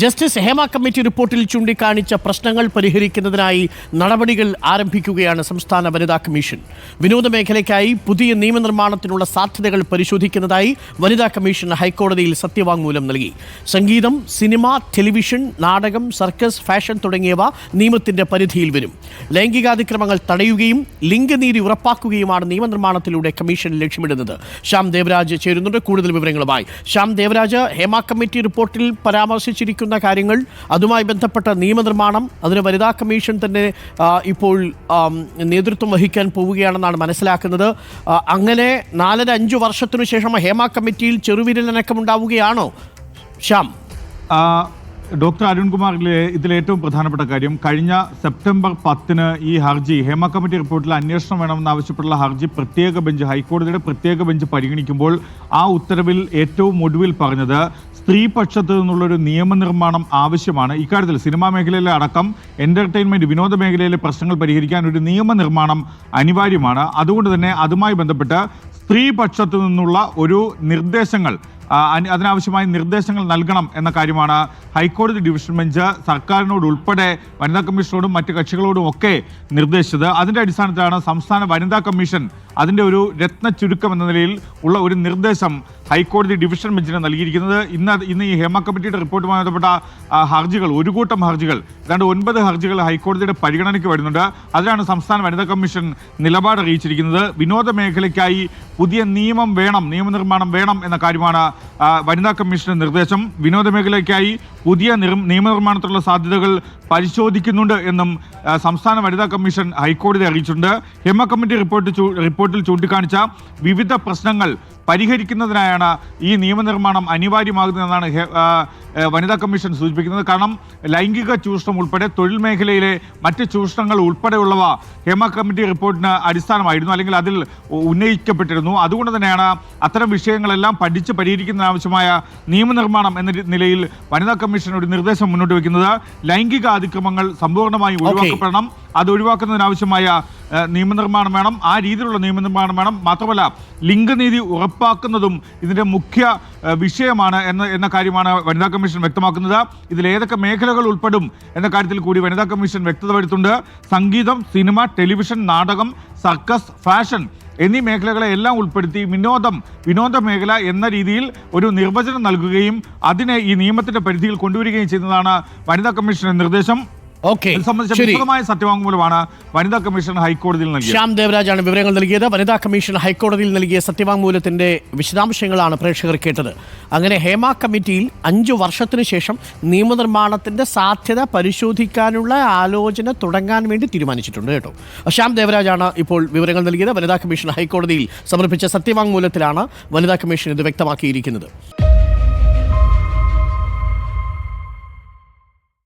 Justice Hema committee റിപ്പോർട്ടിൽ ചൂണ്ടിക്കാണിച്ച പ്രശ്നങ്ങൾ പരിഹരിക്കുന്നതിനായി നടപടികൾ ആരംഭിക്കുകയാണ് സംസ്ഥാന വനിതാ കമ്മീഷൻ. വിനോദ മേഖലയ്ക്കായി പുതിയ നിയമനിർമ്മാണത്തിനുള്ള സാധ്യതകൾ പരിശോധിക്കുന്നതായി വനിതാ കമ്മീഷൻ ഹൈക്കോടതിയിൽ സത്യവാങ്മൂലം നൽകി. സംഗീതം സിനിമ ടെലിവിഷൻ നാടകം സർക്കസ് ഫാഷൻ തുടങ്ങിയവ നിയമത്തിന്റെ പരിധിയിൽ വരും. ലൈംഗികാതിക്രമങ്ങൾ തടയുകയും ലിംഗനീതി ഉറപ്പാക്കുകയുമാണ് നിയമനിർമ്മാണത്തിലൂടെ കമ്മീഷൻ ലക്ഷ്യമിടുന്നത്. ശ്യാം ദേവരാജ് ചേരുന്നുണ്ട്. കൂടുതൽ വിവരങ്ങളുമായി ശ്യാം ദേവരാജ് ഹേമ കമ്മിറ്റി റിപ്പോർട്ടിൽ പരാമർശിച്ചിരിക്കുന്ന. കാര്യങ്ങൾ അതുമായി ബന്ധപ്പെട്ട നിയമനിർമ്മാണം അതിന് വനിതാ കമ്മീഷൻ തന്നെ ഇപ്പോൾ നേതൃത്വം വഹിക്കാൻ പോവുകയാണെന്നാണ് മനസ്സിലാക്കുന്നത്. അങ്ങനെ നാലര അഞ്ചു വർഷത്തിനു ശേഷം ഹേമ കമ്മിറ്റിയിൽ ചെറുവിരലനക്കമുണ്ടാവുകയാണോ? ശ്യാം. ആ, ഡോക്ടർ അരുൺകുമാറിലെ ഇതിലേറ്റവും പ്രധാനപ്പെട്ട കാര്യം കഴിഞ്ഞ സെപ്റ്റംബർ പത്തിന് ഈ ഹർജി ഹേമ കമ്മിറ്റി റിപ്പോർട്ടിൽ അന്വേഷണം വേണമെന്നാവശ്യപ്പെട്ടുള്ള ഹർജി പ്രത്യേക ബെഞ്ച് ഹൈക്കോടതിയുടെ പ്രത്യേക ബെഞ്ച് പരിഗണിക്കുമ്പോൾ ആ ഉത്തരവിൽ ഏറ്റവും ഒടുവിൽ പറഞ്ഞത് സ്ത്രീപക്ഷത്ത് നിന്നുള്ളൊരു നിയമനിർമ്മാണം ആവശ്യമാണ്. ഇക്കാര്യത്തിൽ സിനിമാ മേഖലയിലെ അടക്കം എന്റർടൈൻമെന്റ് വിനോദ മേഖലയിലെ പ്രശ്നങ്ങൾ പരിഹരിക്കാൻ ഒരു നിയമനിർമ്മാണം അനിവാര്യമാണ്. അതുകൊണ്ട് തന്നെ അതുമായി ബന്ധപ്പെട്ട് സ്ത്രീപക്ഷത്ത് നിന്നുള്ള ഒരു നിർദ്ദേശങ്ങൾ അതിനാവശ്യമായ നിർദ്ദേശങ്ങൾ നൽകണം എന്ന കാര്യമാണ് ഹൈക്കോടതി ഡിവിഷൻ ബെഞ്ച് സർക്കാരിനോട് ഉൾപ്പെടെ വനിതാ കമ്മീഷനോടും മറ്റ് കക്ഷികളോടും ഒക്കെ നിർദ്ദേശിച്ചത്. അതിന്റെ അടിസ്ഥാനത്തിലാണ് സംസ്ഥാന വനിതാ കമ്മീഷൻ അതിന്റെ ഒരു രത്ന ചുരുക്കം എന്ന നിലയിൽ ഉള്ള ഒരു നിർദ്ദേശം ഹൈക്കോടതി ഡിവിഷൻ ബെഞ്ചിന് നൽകിയിരിക്കുന്നത്. ഇന്ന് ഇന്ന് ഈ ഹേമ കമ്മിറ്റിയുടെ റിപ്പോർട്ടുമായി ബന്ധപ്പെട്ട ഹർജികൾ ഒരു കൂട്ടം ഹർജികൾ ഏതാണ്ട് ഒൻപത് ഹർജികൾ ഹൈക്കോടതിയുടെ പരിഗണനയ്ക്ക് വരുന്നുണ്ട്. അതിലാണ് സംസ്ഥാന വനിതാ കമ്മീഷൻ നിലപാട് അറിയിച്ചിരിക്കുന്നത്. വിനോദ മേഖലയ്ക്കായി പുതിയ നിയമം വേണം നിയമനിർമ്മാണം വേണം എന്ന കാര്യമാണ് വനിതാ കമ്മീഷന്റെ നിർദ്ദേശം. വിനോദ മേഖലയ്ക്കായി പുതിയ നിർ- നിയമനിർമ്മാണത്തിലുള്ള സാധ്യതകൾ പരിശോധിക്കുന്നുണ്ട് എന്നും സംസ്ഥാന വനിതാ കമ്മീഷൻ ഹൈക്കോടതി അറിയിച്ചിട്ടുണ്ട്. ഹേമ കമ്മിറ്റി റിപ്പോർട്ട് ചൂ- റിപ്പോർട്ടിൽ ചൂണ്ടിക്കാണിച്ച വിവിധ പ്രശ്നങ്ങൾ പരിഹരിക്കുന്നതിനായാണ് ഈ നിയമനിർമ്മാണം അനിവാര്യമാകുന്നതെന്നാണ് വനിതാ കമ്മീഷൻ സൂചിപ്പിക്കുന്നത്. കാരണം ലൈംഗിക ചൂഷണം ഉൾപ്പെടെ തൊഴിൽ മേഖലയിലെ മറ്റ് ചൂഷണങ്ങൾ ഉൾപ്പെടെയുള്ളവ ഹേമ കമ്മിറ്റി റിപ്പോർട്ടിന് അടിസ്ഥാനമായിരുന്നു അല്ലെങ്കിൽ അതിൽ ഉന്നയിക്കപ്പെട്ടിരുന്നു. അതുകൊണ്ട് തന്നെയാണ് അത്തരം വിഷയങ്ങളെല്ലാം പഠിച്ച് പരിഹരിക്കുന്നതിനാവശ്യമായ നിയമനിർമ്മാണം എന്ന നിലയിൽ വനിതാ കമ്മീഷൻ ഒരു നിർദ്ദേശം മുന്നോട്ട് വയ്ക്കുന്നത് ലൈംഗിക അതിക്രമങ്ങൾ സമ്പൂർണമായി ഒഴിവാക്കപ്പെടണം. അത് ഒഴിവാക്കുന്നതിനാവശ്യമായ നിയമനിർമ്മാണം വേണം. ആ രീതിയിലുള്ള നിയമനിർമ്മാണം വേണം. മാത്രമല്ല ലിംഗനീതി ഉറപ്പാക്കുന്നതും ഇതിന്റെ മുഖ്യ വിഷയമാണ് എന്ന എന്ന കാര്യമാണ് വനിതാ കമ്മീഷൻ വ്യക്തമാക്കുന്നത്. ഇതിൽ ഏതൊക്കെ മേഖലകൾ ഉൾപ്പെടും എന്ന കാര്യത്തിൽ കൂടി വനിതാ കമ്മീഷൻ വ്യക്തത വരുത്തുണ്ട് സംഗീതം സിനിമ ടെലിവിഷൻ നാടകം സർക്കസ് ഫാഷൻ എന്നീ മേഖലകളെ എല്ലാം ഉൾപ്പെടുത്തി വിനോദം വിനോദ മേഖല എന്ന രീതിയിൽ ഒരു നിർവചനം നൽകുകയും അതിനെ ഈ നിയമത്തിന്റെ പരിധിയിൽ കൊണ്ടുവരികയും ചെയ്യുന്നതാണ് വനിതാ കമ്മീഷന്റെ നിർദ്ദേശം. സംബന്ധിച്ച സത്യവാങ്മൂലമാണ് വനിതാ കമ്മീഷൻ ഹൈക്കോടതിയിൽ നൽകിയത്. ശ്യാം ദേവരാജാണ് വിവരങ്ങൾ നൽകിയത്. വനിതാ കമ്മീഷൻ ഹൈക്കോടതിയിൽ നൽകിയ സത്യവാങ്മൂലത്തിന്റെ വിശദാംശങ്ങളാണ് പ്രേക്ഷകർ കേട്ടത്. അങ്ങനെ ഹേമ കമ്മിറ്റിയിൽ അഞ്ചു വർഷത്തിനു ശേഷം നിയമനിർമ്മാണത്തിന്റെ സാധ്യത പരിശോധിക്കാനുള്ള ആലോചന തുടങ്ങാൻ വേണ്ടി തീരുമാനിച്ചിട്ടുണ്ട് കേട്ടോ. ശ്യാം ദേവരാജാണ് ഇപ്പോൾ വിവരങ്ങൾ നൽകിയത്. വനിതാ കമ്മീഷൻ ഹൈക്കോടതിയിൽ സമർപ്പിച്ച സത്യവാങ്മൂലത്തിലാണ് വനിതാ കമ്മീഷൻ ഇത് വ്യക്തമാക്കിയിരിക്കുന്നത്.